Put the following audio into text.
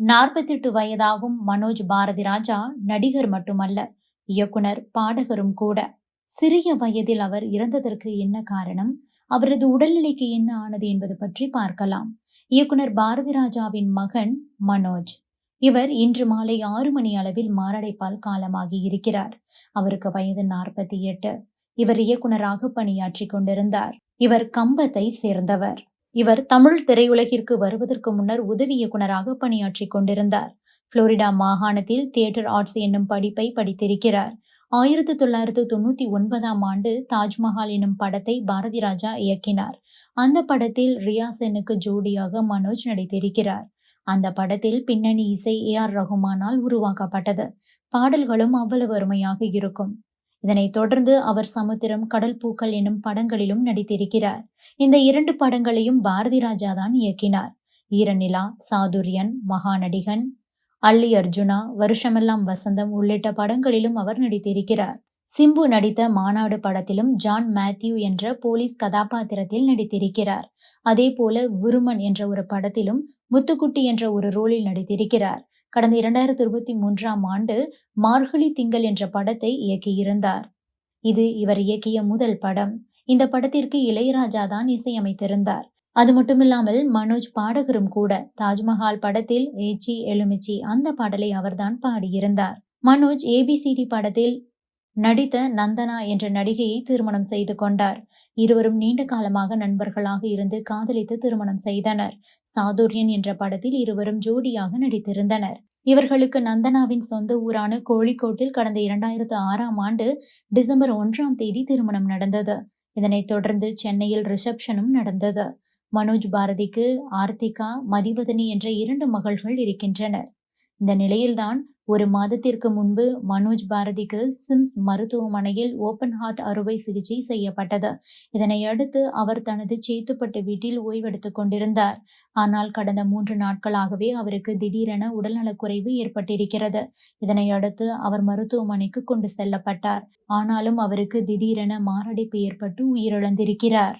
நாற்பத்தெட்டு வயதாகும் மனோஜ் பாரதி ராஜா நடிகர் மட்டுமல்ல இயக்குனர் பாடகரும் கூட. சிறிய வயதில் அவர் இறந்ததற்கு என்ன காரணம்? அவரது உடல்நிலைக்கு என்ன ஆனது என்பது பற்றி பார்க்கலாம். இயக்குனர் பாரதி ராஜாவின் மகன் மனோஜ். இவர் இன்று மாலை ஆறு மணி அளவில் மாரடைப்பால் காலமாகி இருக்கிறார். அவருக்கு வயது நாற்பத்தி எட்டு. இவர் இயக்குனராக பணியாற்றி கொண்டிருந்தார். இவர் கம்பத்தை சேர்ந்தவர். இவர் தமிழ் திரையுலகிற்கு வருவதற்கு முன்னர் உதவி இயக்குனராக பணியாற்றி கொண்டிருந்தார். புளோரிடா மாகாணத்தில் தியேட்டர் ஆர்ட்ஸ் என்னும் படிப்பை படித்திருக்கிறார். ஆயிரத்தி தொள்ளாயிரத்து தொண்ணூத்தி ஒன்பதாம் ஆண்டு தாஜ்மஹால் என்னும் படத்தை பாரதி ராஜா இயக்கினார். அந்த படத்தில் ரியாசனுக்கு ஜோடியாக மனோஜ் நடித்திருக்கிறார். அந்த படத்தில் பின்னணி இசை ஏ ஆர் ரகுமானால் உருவாக்கப்பட்டது. பாடல்களும் அவ்வளவு அருமையாக இருக்கும். இதனைத் தொடர்ந்து அவர் சமுத்திரம் கடல் பூக்கள் எனும் படங்களிலும் நடித்திருக்கிறார். இந்த இரண்டு படங்களையும் பாரதி ராஜா தான் இயக்கினார். ஈரநிலா சாதுரியன் மகாநடிகன் அள்ளி அர்ஜுனா வருஷமெல்லாம் வசந்தம் உள்ளிட்ட படங்களிலும் அவர் நடித்திருக்கிறார். சிம்பு நடித்த மாநாடு படத்திலும் ஜான் மேத்யூ என்ற போலீஸ் கதாபாத்திரத்தில் நடித்திருக்கிறார். அதே போல விருமன் என்ற ஒரு படத்திலும் முத்துக்குட்டி என்ற ஒரு ரோலில் நடித்திருக்கிறார். கடந்த இரண்டாயிரத்தி இருபத்தி மூன்றாம் ஆண்டு மார்கழி திங்கள் என்ற படத்தை இயக்கியிருந்தார். இது இவர் இயக்கிய முதல் படம். இந்த படத்திற்கு இளையராஜா தான் இசையமைத்திருந்தார். அது மட்டுமில்லாமல் மனோஜ் பாடகரும் கூட தாஜ்மஹால் படத்தில் ஏச்சி எலுமிச்சி அந்த பாடலை அவர்தான் பாடியிருந்தார். மனோஜ் ஏபிசிடி படத்தில் நடித்த நந்தனா என்ற நடிகையை திருமணம் செய்து கொண்டார். இருவரும் நீண்ட காலமாக நண்பர்களாக இருந்து காதலித்து திருமணம் செய்தனர். சாதுரியன் என்ற படத்தில் இருவரும் ஜோடியாக நடித்திருந்தனர். இவர்களுக்கு நந்தனாவின் சொந்த ஊரான கோழிக்கோட்டில் கடந்த இரண்டாயிரத்து ஆறாம் ஆண்டு டிசம்பர் ஒன்றாம் தேதி திருமணம் நடந்தது. இதனைத் தொடர்ந்து சென்னையில் ரிசப்ஷனும் நடந்தது. மனோஜ் பாரதிக்கு ஆர்த்திகா மதிவதனி என்ற இரண்டு மகள்கள் இருக்கின்றனர். இந்த நிலையில்தான் ஒரு மாதத்திற்கு முன்பு மனோஜ் பாரதிக்கு சிம்ஸ் மருத்துவமனையில் ஓபன் ஹார்ட் அறுவை சிகிச்சை செய்யப்பட்டது. இதனை அடுத்து அவர் தனது சேத்துப்பட்டு வீட்டில் ஓய்வெடுத்துக் கொண்டிருந்தார். ஆனால் கடந்த மூன்று நாட்களாகவே அவருக்கு திடீரென உடல்நலக்குறைவு ஏற்பட்டிருக்கிறது. இதனை அடுத்து அவர் மருத்துவமனைக்கு கொண்டு செல்லப்பட்டார். ஆனாலும் அவருக்கு திடீரென மாரடைப்பு ஏற்பட்டு உயிரிழந்திருக்கிறார்.